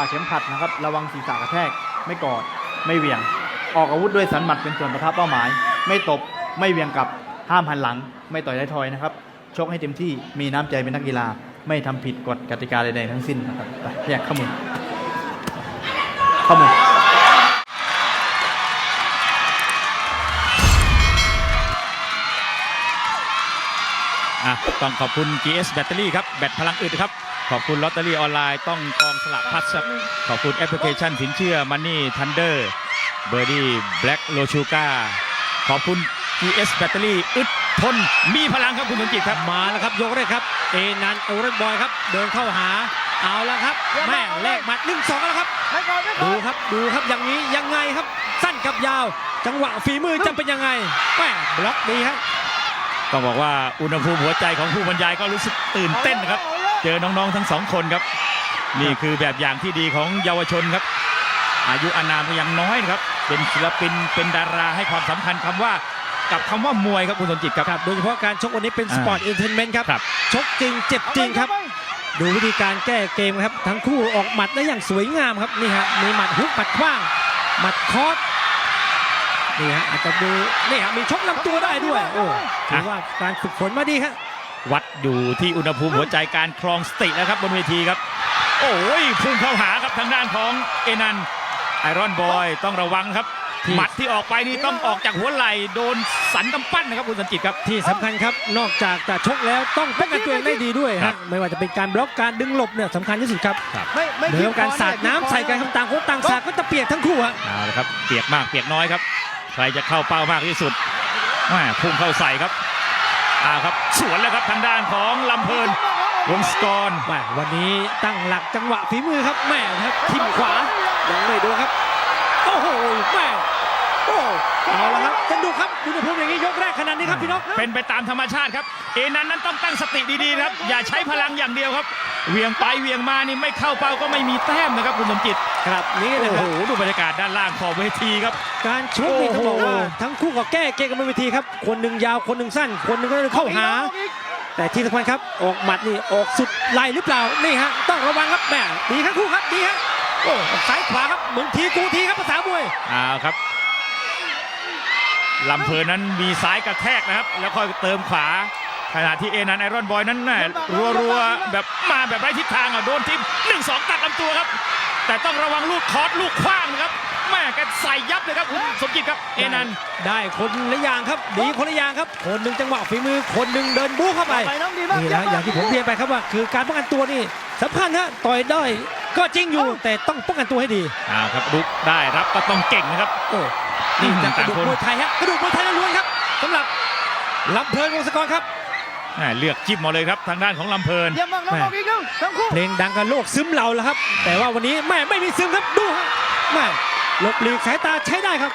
ปาเข็มขัดนะครับ ระวังศีรษะกระแทก ไม่กอด ไม่เหวี่ยง ออกอาวุธด้วยสันหมัดเป็นส่วนประทับเป้าหมาย ไม่ตบ ไม่เหวี่ยงกลับ ห้ามหันหลัง ไม่ต่อยท้ทอยนะครับ ชกให้เต็มที่ มีน้ำใจเป็นนักกีฬา ไม่ทำผิดกฎกติกาใดๆทั้งสิ้นนะครับไปแยกข้อมูลข้อมูลอะต้องขอบคุณ GS แบตเตอรี่ครับ แบตพลังอึดครับ ขอบคุณลอตเตอรี่ออนไลน์ต้องกองสลากพลัสครับขอบคุณแอปพลิเคชันสินเชื่อ Money Thunder เบอร์ดี้แบล็กโลชูกาขอบคุณ GS แบตเตอรี่อึดทนมีพลังครับคุณสมจิตครับมาแล้วครับยกเลยครับเอนันเอเรนบอยครับ เดินเข้าหาเอาแล้วครับแม่แลกหมัดหนึ่งสองแล้วครับดูครับดูครับอย่างนี้ยังไงครับ สั้นกับยาว จังหวะฝีมือจะเป็นยังไงแม่บล็อกดีครับต้องบอกว่าอุณหภูมิหัวใจของผู้บรรยายก็รู้สึกตื่นเต้นนะครับ เจอน้องๆทั้งสองคนครับ นี่คือแบบอย่างที่ดีของเยาวชนครับ อายุอานามก็ยังน้อยนะครับเป็นศิลปินเป็นดาราให้ความสำคัญคำว่ากับคำว่ามวยครับคุณสมจิตครับครับ โดยเฉพาะการชกวันนี้เป็นอ่าสปอร์ตเอนเตอร์เทนเมนต์ครับครับ ชกจริงเจ็บจริงครับ ดูวิธีการแก้เกมครับ ทั้งคู่ออกหมัดได้อย่างสวยงามครับนี่ฮะมีหมัดฮุกหมัดขว้าง หมัดคอสนี่ฮะอาจจะดูนี่ฮะมีชกลำตัวได้ด้วยโอ้ถือว่าการฝึกฝนมาดีครับ วัดอยู่ที่อุณหภูมิหัวใจการครองสติแล้วครับบนเวทีครับ โอ้ยพุ่งเข้าหาครับทางด้านของเอนันไอรอนบอยต้องระวังครับที่หมัดที่ออกไปนี่ต้องออกจากหัวไหล่โดนสันกำปั้นนะครับคุณสมจิตครับที่สำคัญครับนอกจากจะชกแล้วต้องป้องกันตัวเองได้ดีด้วยครัฮะบไม่ว่าจะเป็นการบล็อกการดึงหลบเนี่ยสำคัญที่สุดครับไม่ไม่เหนือการสาดน้ำใส่กันครับต่างคนต่างสาดก็จะเปียกทั้งคู่ฮะเอาละครับเปียกมากเปียกน้อยครับ ใครจะเข้าเป้ามากที่สุดแม่พุ่งเข้าใส่ครับเอาครับสวนแล้วครับทางด้านของลำเพลินวงศกรแม่วันนี้ตั้งหลักจังหวะฝีมือครับแม่ครับทิ่มขวายังไม่โดนครับโอ้โหแม่โอ้เอาละครับสนุกครับอุณหภูมิอย่างนี้ยกแรกขนาดนี้ครับพี่นกเป็นไปตามธรรมชาติครับ เอนั้นนั้นต้องตั้งสติดีๆนะครับ อย่าใช้พลังอย่างเดียวครับเหวียงไปเหวียงมานี่ไม่เข้าเป้าก็ไม่มีแต้มนะครับคุณสมจิต ครับนี่โอ้นะคโหรับดูบรรยากาศด้านล่างขอบเวทีครับ การชกนี่โอ้ต้องโหบอกว่าทั้งคู่ก็แก้เกมกันบนเวทีครับ คนหนึ่งยาวคนหนึ่งสั้น คนหนึ่งก็เข้าหา แต่ที่สำคัญครับออกหมัดนี่ออกสุดไหลหรือเปล่านี่ฮะต้องระวังครับแม่ดีทั้งคู่ครับดีฮะโอ้ซ้ายขวาครับเหมือนทีกูทีครับภาษามวยเอาครับลำเพลินนั้นมีซ้ายกระแทกนะครับ แล้วค่อยเติมขวา ขณะที่เอนันไอรอนบอยนั้นน่ะรัวๆ แบบมาแบบไร้ทิศทางอะโดนทิมหนึ่งสองตัดลำตัวครับ แต่ต้องระวังลูกคอร์สลูกขว้างนะครับแม่แกใส่ยับเลยครับคุณสมจิตครับเอนันได้คนละอย่างครับดีคนละอย่างครับ คนหนึ่งจังหวะฝีมือคนหนึ่งเดินบู๊เข้าไปไปน้องดีมากนี่นะอย่างที่ผมเรียนไปครับว่า คือการป้องกันตัวนี่สำคัญฮะต่อยได้ก็จริงอยู่แต่ต้องป้องกันตัวให้ดีอ่าครับลุกได้รับก็ต้องเก่งนะครับโอ้นี่จากกระดูกต่างคนมวยไทยฮะกระดูกมวยไทยล้วนๆครับสำหรับลำเพลินวงศกรครับ แม่เลือกจิ้มมาเลยครับทางด้านของลำเพลิน เยี่ยมมากน้องบอกอีกหนึงทั้งคู่เพลงดังกันโลกซึมเราแล้วครับ แต่ว่าวันนี้แม่ไม่มีซึมครับดูฮะแม่หลบหลีกสายตาใช้ได้ครับ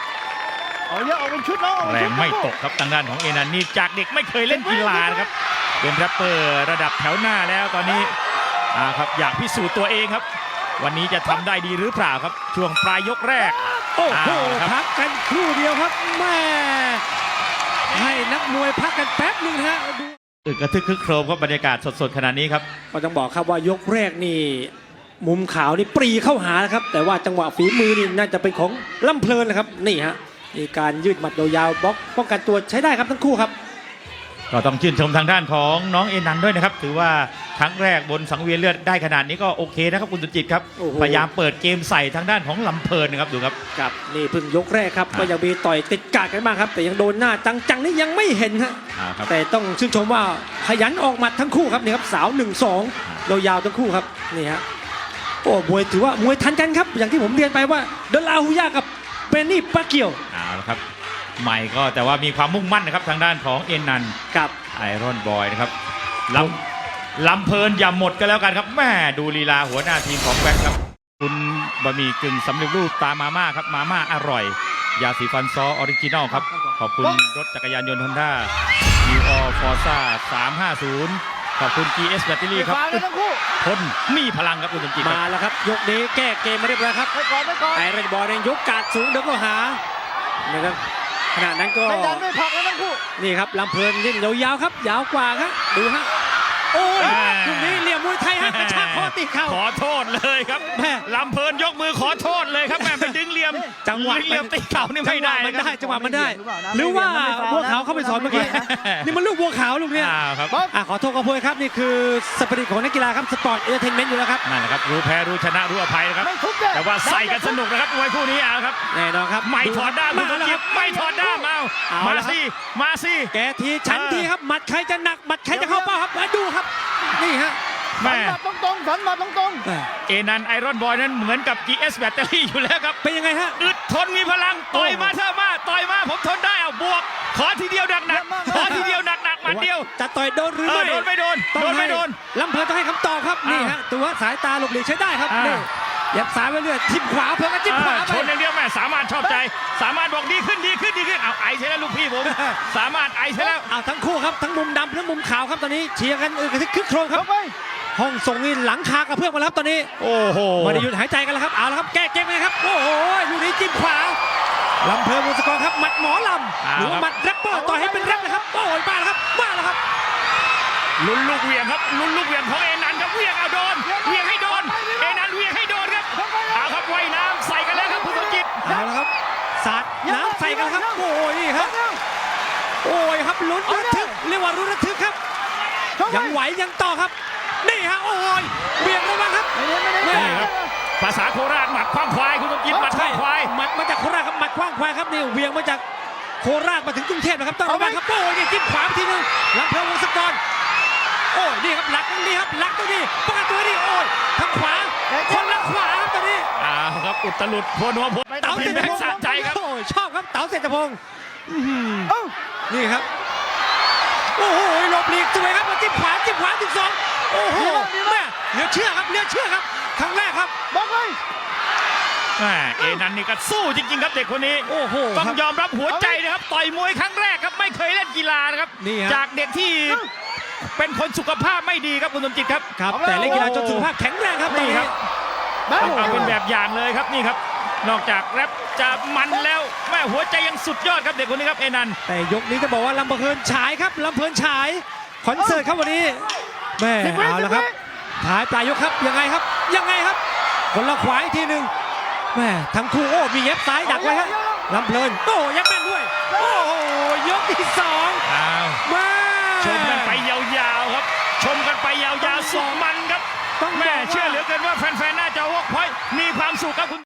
เอาเยอะเอาเป็นชุดน้องเอาเป็นแรชุงดไม่ตกครับทางด้านของเอนันนี่จากเด็กไม่เคยเล่นกีฬานะครับ เป็นแรปเปอร์ระดับแถวหน้าแล้วตอนนี้อ่าครับอยากพิสูจน์ตัวเองครับ วันนี้จะทำได้ดีหรือเปล่าครับ ช่วงปลายยกแรก โอ้โหเอาละครับ พักกันครู่เดียวครับแม่ให้นักมวยพักกันแป๊บหนึงนะฮะ อึกกระทึกคึกโครมครับบรรยากาศสดๆขนาดนี้ครับ ก็ต้องบอกครับว่ายกแรกนี่ มุมขาวนี่ปรีเข้าหานะครับ แต่ว่าจังหวะฝีมือนี่น่าจะเป็นของล่ำเพลินนะครับ นี่ฮะมีการยืดหมัดยาวๆบล็อกป้องกันตัวใช้ได้ครับทั้งคู่ครับ ก็ต้องชื่นชมทางด้านของน้องเอนันด้วยนะครับ ถือว่าครั้งแรกบนสังเวียนเลือดได้ขนาดนี้ก็โอเคนะครับคุณสุจิตครับ โอ้โห พยายามเปิดเกมใส่ทางด้านของลำเพลินนะครับดูครับ ครับนี่เพิ่งยกแรกครับครับก็ยังมีต่อยติดกาดกันบ้างครับ แต่ยังโดนหน้าจังๆนี่ยังไม่เห็นฮะอ่าครับ แต่ต้องชื่นชมว่าขยันออกหมัดทั้งคู่ครับนี่ครับสาว1นสองยาวๆทั้งคู่ครับนี่ฮะโอ้มวยถือว่ามวยทันกันครับ อย่างที่ผมเรียนไปว่าเดลาฮูยากับเบนนี่ปาเกียว เอาละครับ ใหม่ก็แต่ว่ามีความมุ่งมั่นนะครับทางด้านของเอนันกับไอรอนบอยนะครับลำลำเพลินอย่าหมดกันแล้วกันครับแม่ดูลีลาหัวหน้าทีมของแบ็คครับคุณบะหมี่กึ่งสำเร็จรูปตามาม่าครับมาม่าอร่อย ยาสีฟันซอออริจินอลครับ ขอบคุณรถจักรยานยนต์ฮอนด้า u อฟอร์ซ่า350 ขอบคุณ GS แบตเตอรี่ครับฟ้าเลยทั้งคู่ทนมีพลังครับคุณสมจิตคมารับแล้วครับ ยกนี้แก้เกมมาเรียบร้อยครับไปก่อนไปก่อนไอเรนบอลเองยกกาดสูงเดินก็หานะครับ ขณะนั้นก็ไม่ดันไม่ผลักแล้วทั้งคู่ นี่ครับลำเพลินเล่นยาวๆครับ ยาวกว่าครับ ดูฮะ โอ้ยอ่าลูกนี้เหลี่ยมม วยวยไทยฮะกระชากคอตีเข่า ขอโทษเลยครับแม่ ลำเพลินยกมือขอโทษเลยครับแม่ไปดึงเหลี่ยมจังหวะดึเหลี่ยมตีเข่านี่ไม่ได้จังหวะมันนะคได้รับจังหวะมันได้ หรือว่าบัวขาวเข้าไปสอนเมื่อกี้ นี่มันลูกบัวขาวลูกเนี้ยอ้าวครับ อะขอโทษขอโพยครับ นี่คือสปิริตของนักกีฬาครับสปอร์ตเอนเตอร์เทนเมนต์อยู่แล้วครับนั่นแหละครับ รู้แพ้รู้ชนะรู้อภัยนะครับ ไม่ทุบเนี่ยแต่ว่าใส่กันสนุกนะครับมวยคู่นี้เอาครับ แน่นอนครับไม่ถอดด้ามมาคุณสมแล้วจิคตรับไม่ถอดด้ามเอาเอามาละครับ สิมาสิ แกทีฉันทีครับหมัดใครจะหนักหมัดใครจะเข้าเป้าครับมาดูครับ นี่ฮะ แม่สันหมัดตรงๆสันหมัดตรงแม่เอนันไอรอนบอยนั้นเหมือนกับ GS แบตเตอรี่อยู่แล้วครับเป็นยังไงฮะ อึดทนมีพลังต่อยมาเถอะมาต่อยมาผมทนได้เอาบวก ขอทีเดียวหนักหนักๆขอทีเดียวหนักหนักๆหมัดเดียวจะต่อยโดนหรือเออไม่โดนไม่โดนต้องโดนไม่ให้โดน ลำเพลินต้องให้คำตอบครับอ้าวนี่ฮะตัวสายตาหลบหลีกใช้ได้ครับอ่านี่ นี่ยับสายไว้เรื่อยทิ่มขวาเพิ่งก็จิ้มขวาเออไป ชนอย่างเดียวแม่สามารถชอบใจ สามารถบอกดีขึ้นดีขึ้นดีขึ้นเอาไอใช่แล้วลูกพี่ผม สามารถไอใช่แล้วเอาทั้งคู่ครับทั้งมุมดำทั้งมุมขาวครับตอนนี้เชียร์กันเออกระทึกคึกโครมๆครับเข้าไป ห้องส่งนี่หลังคากระเพื่อมมาแล้วครับตอนนี้ โอ้โหไม่ได้หยุดหายใจกันแล้วครับเอาละครับแก้เกมเลยครับโอ้โหลูกนี้จิ้มขวาลำเพลินวงศกรครับหมัดหมอลำหรือว่าหมัดแรปเปอร์ต่อยให้เป็นแรปนะครับโอ้ยมาแล้วครับมาแล้วครับลุ้นลูกเหวียงครับลุ้นลูกเหวียงของเอนันครับเหวียงเอาโดนเหวียงให้โดนเอนันเหวียงให้โดนครับเอาครับว่ายน้ำใส่กันแล้วครับคุณสมจิตเอาละครับสาดน้ำใส่กันครับโอ้ยนี่ครับโอ้ยครับลุ้นระทึกเรียกว่ารุนระทึกครับเข้าไปยังไหวยังต่อครับ นี่ฮะโอ้ยเบี่ยงระวังครับไม่ได้ไม่ได้แม่นี่ครับภาษาโคราชหมัดคว้างควายคุณสมจิตหมัดคว้างควายหมัดมาจากโคราชครับหมัดคว้างควายครับนี่เวียงมาจากโคราชมาถึงกรุงเทพนะครับต้องระวังครับโอ้ยนี่จิ้มขวาไปทีนึงลำเพลินวงศกรโอ้ยนี่ครับหลักตรงนี้ครับหลักตรงนี้ป้องกันตัวนี่โอ้ยทางขวาคนละขวาครับตอนนี้อ้าวครับอุตลุดพวนหัวพลเต๋าทีเศรมษฐแบงพงค์ศ์สะใจครับโอ้ยชอบครับเต๋าเศรษฐพงศ์อื้อหือเอ้านี่ครับโอ้โหหลบหลีกสวยครับมาจิ้มขวาจิ้มขวาถึงสอง โอ้โหแม่เหลือเชื่อครับเหลือเชื่อครับ ครั้งแรกครับบอกเลยแม่เอนันนี่ก็สู้จริง ๆ ครับเด็กคนนี้โอ้โหต้องครับ ยอมรับหัวใจนะครับต่อยมวยครั้งแรกครับไม่เคยเล่นกีฬานะครับนี่ฮะ จากเด็กที่เป็นคนสุขภาพไม่ดีครับคุณสมจิตครับ ครับแต่เล่นกีฬาจนสุขภาพแข็งแรงครับตอนนี่นี้ครับต้องเอาเป็นแบบอย่างเลยครับนี่ครับ นอกจากแรปจะมันแล้วแม่หัวใจยังสุดยอดครับเด็กคนนี้ครับเอนัน แต่ยกนี้จะบอกว่าลำเพลินฉายครับลำเพลินฉายคอนเสิร์ตครับวันนี้ แม่สิบวิเอาละครับสิบวิท้ายปลายยกครับยังไงครับ ยังไงครับคนละขวาอีกทีหนึ่งแม่ทั้งคู่โอ้มีเย็บซ้ายดักไว้ฮะลำเพลินโอ้ยับแม่นด้วย โอ้โหยกที่สองอ้าวมา ชมกันไปยาวๆครับ ชมกันไปยาวๆสุดมันครับต้องบแม่กว่าเชื่อเหลือเกินว่าแฟนๆน่าจะวอกพอยมีความสุขครับคุณ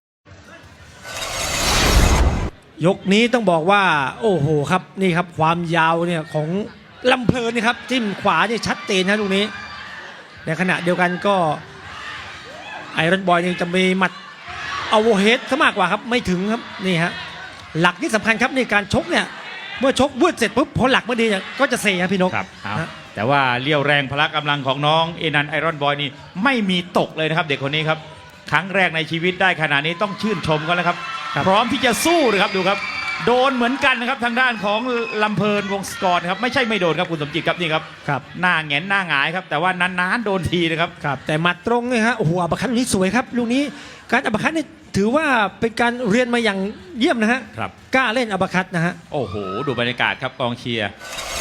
ยกนี้ต้องบอกว่า โอ้โหครับนี่ครับความยาวเนี่ยของ ลำเพลินนี่ครับจิ้มขวานี่ชัดเจนนะลูกนี้ ในขณะเดียวกันก็ไอรอนบอยนี่จะมีหมัดเอาเฮดซะมากกว่าครับไม่ถึงครับนี่ฮะหลักที่สำคัญครับในการชกเนี่ยเมื่อชกวืดเสร็จปุ๊บพอหลักไม่ดีเนี่ยก็จะเสียครับพี่นกครับเอาฮะแต่ว่าเลี้ยวแรงพละกำลังของน้องเอนันไอรอนบอยนี่ไม่มีตกเลยนะครับ เด็กคนนี้ครับ ครั้งแรกในชีวิตได้ขนาดนี้ต้องชื่นชมกันแล้วครับ พร้อมที่จะสู้เลยครับดูครับ โดนเหมือนกันนะครับทางด้านของลำเพลินวงศกรครับไม่ใช่ไม่โดนครับคุณสมจิตครับนี่ครับครับหน้าแหงนหน้าหงายครับแต่ว่านานๆโดนทีนะครับครับ แต่หมัดตรงเนี่ยฮะโอ้โหอัปคัตลูกนี้สวยครับลูกนี้การอัปคัตนี่ถือว่าเป็นการเรียนมาอย่างเยี่ยมนะฮะครับกล้าเล่นอัปคัตนะฮะโอ้โหดูบรรยากาศครับกองเชียร์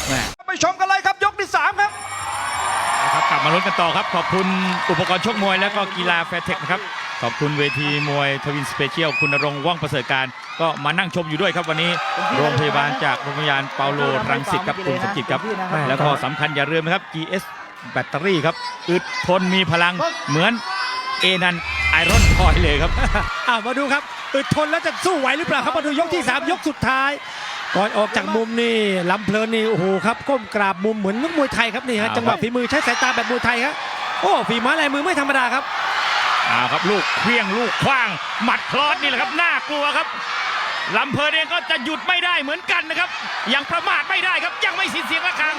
แม่ไปชมกันเลยครับยกที่สามครับนะ ครับกลับมาลุ้นกันต่อครับ ขอบคุณอุปกรณ์ชกมวยและก็กีฬาแฟร์เทคนะครับ ขอบคุณเวทีมวยทวินสเปเชียลคุณณรงค์ว่องประเสริฐการ ก็มานั่งชมอยู่ด้วยครับวันนี้โรงพยาบาลจากโรงพยาบาลเปาโลรังสิตครับคุณสมจิตครับ แล้วก็สำคัญอย่าลืมนะครับ GS แบตเตอรี่ครับอึดทนมีพลังเหมือนเอนันไอรอนพอยเลยครับอ่ามาดูครับอึดทนแล้วจะสู้ไหวหรือเปล่าครับมาดูยกที่ 3 ยกสุดท้าย ก่อนออกจากมุมนี่ลำเพลินนี่โอ้โหครับก้มกราบมุมเหมือนนักมวยไทยครับนี่ฮะเอาจังหวะฝีมือใช้สายตาแบบมวยไทยครับโอ้ฝีไม้ลายมือไม่ธรรมดาครับเอาครับลูกเคลี้ยงลูกคว้าง หมัดคลอสนี่แหละครับน่ากลัวครับลำเพลินเองก็จะหยุดไม่ได้เหมือนกันนะครับยังประมาทไม่ได้ครับยังไม่สิ้นเสียงระฆัง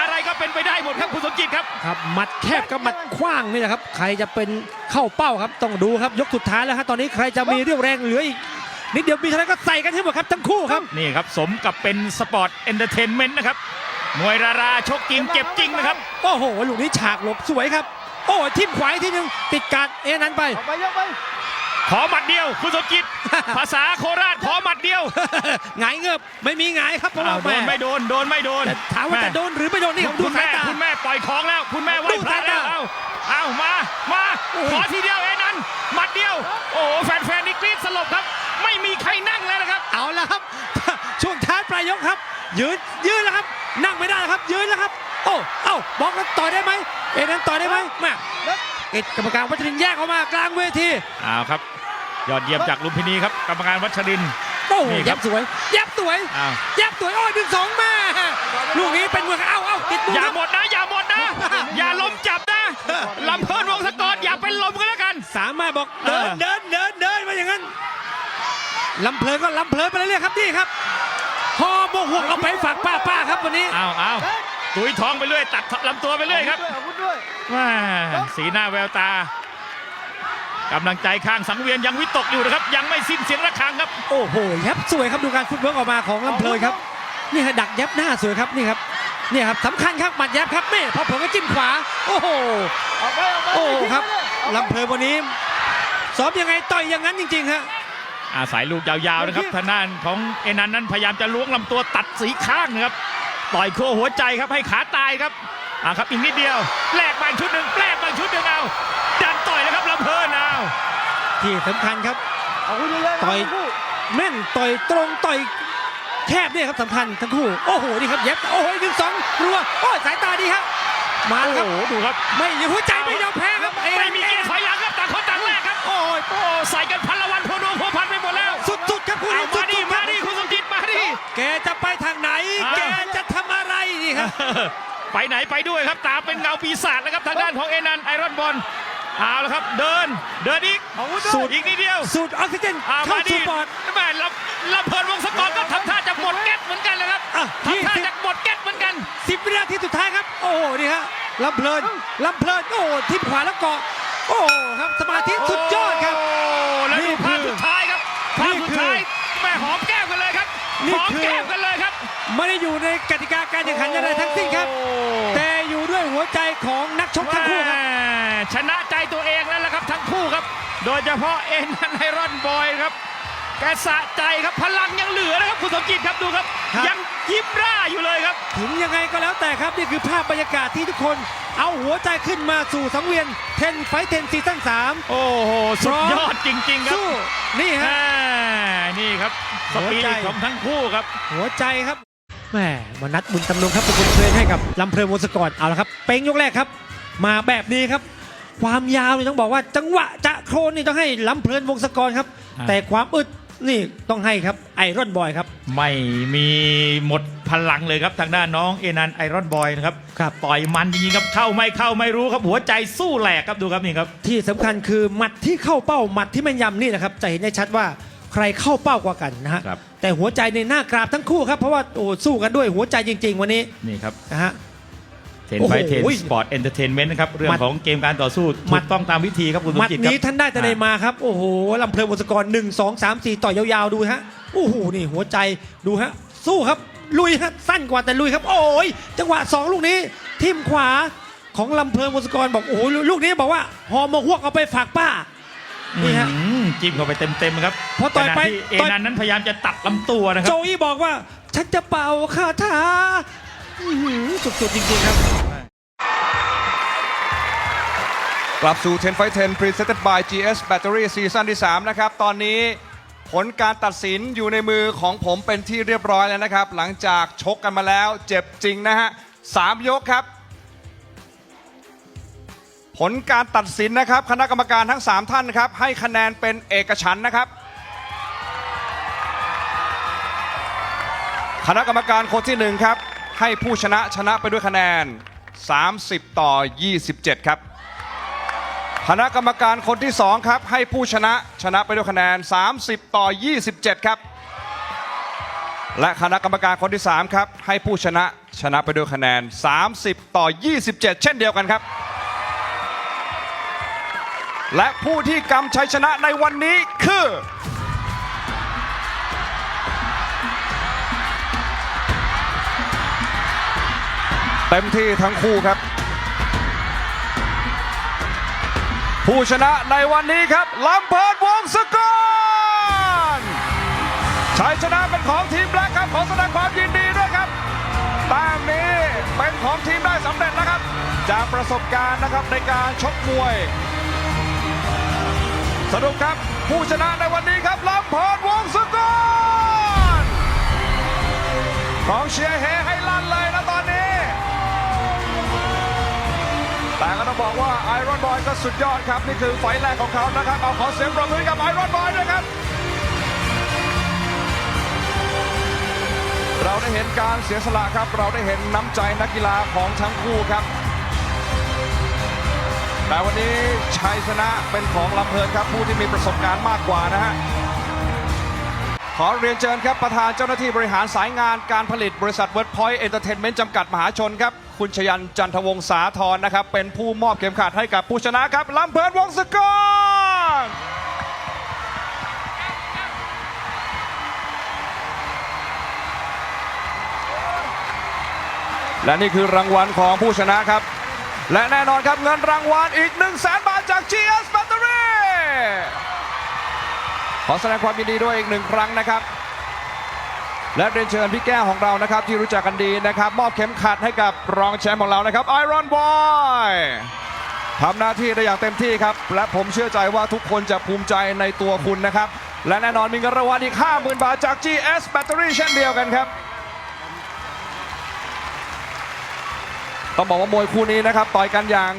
อะไรก็เป็นไปได้หมดครับคุณสมจิตครับครับหมัดแคบกับหมัดกว้างนี่แหละครับ ใครจะเป็นเข้าเป้าครับต้องดูครับยกสุดท้ายแล้วฮะตอนนี้ใครจะมีเรี่ยวแรงเหลืออีก นิดเดียวมีเท่าไหรก็ใส่กันให้หมดครับทั้งคู่ครับ นี่ครับสมกับเป็นสปอร์ตเอนเตอร์เทนเมนต์นะครับมวยราราชกจริงเจ็บจริงนะครับ โอ้โหลูกนี้ฉากหลบสวยครับ โอ้ทิ่มขวาอีกทีหนึงติดการดเอนั้นไป ออกไปยกไปขอหมัดเดียว คุณสมจิต ภาษาโคราชขอหมัดเดียวหงายเงือบไม่มีหงายครับเพราะอ้าว่าวโดแม่นไม่โดนโดนไม่โดนแต่ถามว่าจะโดนหรือไม่โดนนี่ครับดูคุณสาแม่ยตา คุณแม่ปล่อยของแล้ว คุณแม่ไหวดูพระสายแล้ตาวเอาเอามามาโอ้ย ขอทีเดียวเอ้นั้นหมัดเดียว โอ้โหแฟนๆนี่กรี๊ดสลบครับ ไม่มีใครนั่งแล้วนะครับ เอาละครับ ช่วงท้ายปลายยกครับ ยืนยืนแล้วครับ นั่งไม่ได้ครับ ยืนแล้วครับ โอ้เอ้าบอกแล้วต่อยได้ไหมเอ็นั้นต่อยได้ไหมแม่เอ็ดกรรมการวัชรินทร์แยกออกมากลางเวทีเอาครับ ยอดเยี่ยมจากลุมพินีครับกรรมการวัชรินทร์โอ้โหนี่ครัยับบสวยยับสวยอ้าวยับสวยโอ้ยดึงสองแม่ลูกนี้เป็นมวยเอ้าเอ้าติดมืออย่าครับหมดนะ อย่าหมดนะ อย่าล้มจับนะลำเพินวงศกรอย่าเป็นลมกันแล้วกัน สามารถบอกเอเดิอนเดินเดินเดินมาอย่างนั้น ลำเพลินก็ลำเพลินไปเรื่อยๆครับนี่ครับหอโมหวกเอาไปฝากป้าป้าครับวันนี้เอาเอาตุยทองไปเรื่อย ตัดลำตัวไปเรื่อยครับอาวุธด้วยแม่สีหน้าแววตากำลังใจข้างสังเวียนยังวิตกอยู่นะครับ ยังไม่สิ้นเสียงระฆังครับ โอ้โหยับสวยครับดูการฟุตเวิร์กออกมาของลำเพลินครับนี่ฮะดักยับหน้าสวยครับนี่ครับนี่ครับสำคัญครับหมัดยับครับแม่พอเผลอก็จิ้มขวา โอ้โหเอาไปเอาไปโอ้ครับลำเพลินวันนี้ซ้อมยังไงต่อยอย่างนั้นจริงๆฮะ อาศัยลูกยาวๆนะครับทางด้านของเอนันนั้นพยายามจะล้วงลำตัวตัดสีข้างนะครับต่อยโคหัวใจครับให้ขาตายครับอ่าครับอีกนิดเดียวแลกไปชุดหนึ่งแลกไปชุดหนึ่งเอาดันต่อยแล้วครับลำเพลินเอาที่สำคัญครับอาวุธเลยต่อยแม่นต่อยตรงต่อยแคบเนี่ยครับสำคัญทั้งคู่โอ้โหนี่ครับเย็บโอ้โหหนึ่งสองรัวโอ้ยสายตาดีครับ มาโอ้แล้วครับโหดูครับไม่หัวใจไม่ยอมแพ้ครับไม่มีเกมถอยหลังครับต่างคนต่างแลกครับโอ้ยโอ้ใส่กันพันละ ไปไหนไปด้วยครับตาเป็นเงาปีศาจแล้วครับทางด้านของเอนันไอรอนบอลเอาละครับเดินเดินอีกอาวุธด้สูวยตรอีกนิดเดียวสูตรออกซิเจนอาเข้ามาดิสู่ปอดแม่ลำลำเพลินวงศกรก็ทำท่าจะหมดแก๊สเหมือนกันเลยครับอะทำท่ายี่สิบจะหมดแก๊สเหมือนกันสิบวินาทีสุดท้ายครับ โอ้โหนี่ฮะลำเพลินลำเพลินโอ้โหทิศขวาแล้วเกาะโอ้โหครับสมาธิสุดยอดครับโอ้แล้วนี่ดูภาพคือสุดท้ายครับภาพนี่สุดคือท้ายแม่หอมแก้มกันเลยครับนี่หอมคือแก้มกันเลยครับ ไม่ได้อยู่ในกติกาการแข่งขันอะไรทั้งสิ้นครับโอ้แต่อยู่ด้วยหัวใจของนักชกทั้งคู่ครับแม่ชนะใจตัวเองแล้วล่ะครับทั้งคู่ครับ โดยเฉพาะเอ็นนันไอรอนบอยครับแกสะใจครับพลังยังเหลือนะครับคุณสมจิตครับดูครับครับ ยังยิ้มร่าอยู่เลยครับ ถึงยังไงก็แล้วแต่ครับนี่คือภาพบรรยากาศที่ทุกคนเอาหัวใจขึ้นมาสู่สังเวียนเทนไฟเทนซีซั่น3โอ้โห สุดยอดจริง ๆ ครับสู้นี่ฮะแม่นี่ครับสหัวปีใจริตของทั้งคู่ครับ หัวใจครับ แหมมนัดบุญตำรงครับเป็นคนเทรนให้กับลำเพลินวงศกรเอาละครับ เป้งยกแรกครับ มาแบบนี้ครับ ความยาวนี่ต้องบอกว่าจังหวะจะโครนนี่ต้องให้ลำเพลินวงศกรครับ อ่า แต่ความอึดนี่ต้องให้ครับไอรอนบอยครับ ไม่มีหมดพลังเลยครับ ทางด้านน้องเอนันไอรอนบอยนะครับครับ ต่อยมันจริงๆครับเข้าไม่เข้าไม่รู้ครับหัวใจสู้แหลกครับดูครับนี่ครับ ที่สำคัญคือหมัดที่เข้าเป้าหมัดที่แม่นยำนี่นะครับ จะเห็นได้ชัดว่า ใครเข้าเป้ากว่ากันนะฮะครับแต่หัวใจในหน้ากราบทั้งคู่ครับเพราะว่าโอ้สู้กันด้วยหัวใจจริง ๆ วันนี้นี่ครับนะฮะ เทนโอ้โหไฟเทนสปอร์ตเอนเตอร์เทนเมนต์นะครับ เรื่อหมังดของเกมการต่อสู้หมัถูด กต้องตามวิธีครับคุณสมหมัดจิตครับ นี้ท่านได้แต่ใดมาครับ โอ้โหลำเพลินวงศกรหนึ่งสองสามสี่ต่อยาวๆ ดูฮะโอ้โหนี่หัวใจดูฮะ สู้ครับ ลุยฮะสั้นกว่าแต่ลุยครับ โอ้ยจังหวะสองลูกนี้ทิ่มขวาของลำเพลินวงศกรบอกโอ้โหลูกนี้บอกว่าหอมมาหวกเอาไปฝากป้านี่ฮะอืม จิ้มเข้าไปเต็มๆครับพอต่อยไปขณะที่เอต่อย นันนั้นพยายามจะตัดลำตัวนะครัโจบอี้บอกว่า ฉันจะเป่าคาถาอื้อหือสุดๆจริงๆครับ กลับสู่ 10 Fight 10 Presented by GS Battery ซีซั่นที่ 3 นะครับ ตอนนี้ผลการตัดสินอยู่ในมือของผมเป็นที่เรียบร้อยแล้วนะครับ หลังจากชกกันมาแล้วเจ็บจริงนะฮะสามยกครับ ผลการตัดสินนะครับ คณะกรรมการทั้ง 3 ท่านครับ ให้คะแนนเป็นเอกฉันท์นะครับ คณะกรรมการคนที่หนึ่งครับ ให้ผู้ชนะชนะไปด้วยคะแนน 30 ต่อ 27 ครับ คณะกรรมการคนที่2ครับ ให้ผู้ชนะชนะไปด้วยคะแนน 30 ต่อ 27 ครับ และคณะกรรมการคนที่3ครับ ให้ผู้ชนะชนะไปด้วยคะแนน 30 ต่อ 27 เช่นเดียวกันครับ และผู้ที่กำชัยชนะในวันนี้คือ เต็มที่ทั้งคู่ครับ ผู้ชนะในวันนี้ครับลำเพิดวงสกอนชัยชนะเป็นของทีมแรกครับขอแสดงความยินดีด้วยครับแต้มนี้เป็นของทีมได้สำเร็จแล้วครับ จากประสบการณ์นะครับในการชกมวย สรุปครับ ผู้ชนะในวันนี้ครับลำพรวงสุกรกองเชียร์เฮให้ลั่นเลยนะตอนนี้ แต่ก็ต้องบอกว่าไอรอนบอยก็สุดยอดครับ นี่คือไฟแรกของเขานะครับ เอาขอเสียงปรบมือกับไอรอนบอยด้วยครับ เราได้เห็นการเสียสละครับ เราได้เห็นน้ำใจนักกีฬาของทั้งคู่ครับ แต่วันนี้ชัยชนะเป็นของลำเพลินครับผู้ที่มีประสบการณ์มากกว่านะฮะขอเรียนเชิญครับประธานเจ้าหน้าที่บริหารสายงานการผลิตบริษัทเวิร์ดพอยต์เอนเตอร์เทนเมนต์จำกัดมหาชนครับ คุณชยันจันทวงศสาธรนะครับ เป็นผู้มอบเข็มขัดให้กับผู้ชนะครับลำเพลินวงศกรและนี่คือรางวัลของผู้ชนะครับ และแน่นอนครับเงินรางวัลอีก 1 0 0 0 0แบาทจาก GS Battery ขอแสดงความยินดีด้วยอีกหนึ่งครั้งนะครับ และเรียนเชิญพี่แก้วของเรานะครับ ที่รู้จักกันดีนะครับ มอบเข็มขัดให้กับรองแชมป์ของเรานะครับ Iron Boy ทำหน้าที่ได้อย่างเต็มที่ครับ และผมเชื่อใจว่าทุกคนจะภูมิใจในตัวคุณนะครับ และแน่นอนมีเงินรางวัลอีก 50,000 บาทจาก GS Battery เช่นเดียวกันครับ ต้องบอกว่ามวยคู่นี้นะครับต่อยกันอย่าง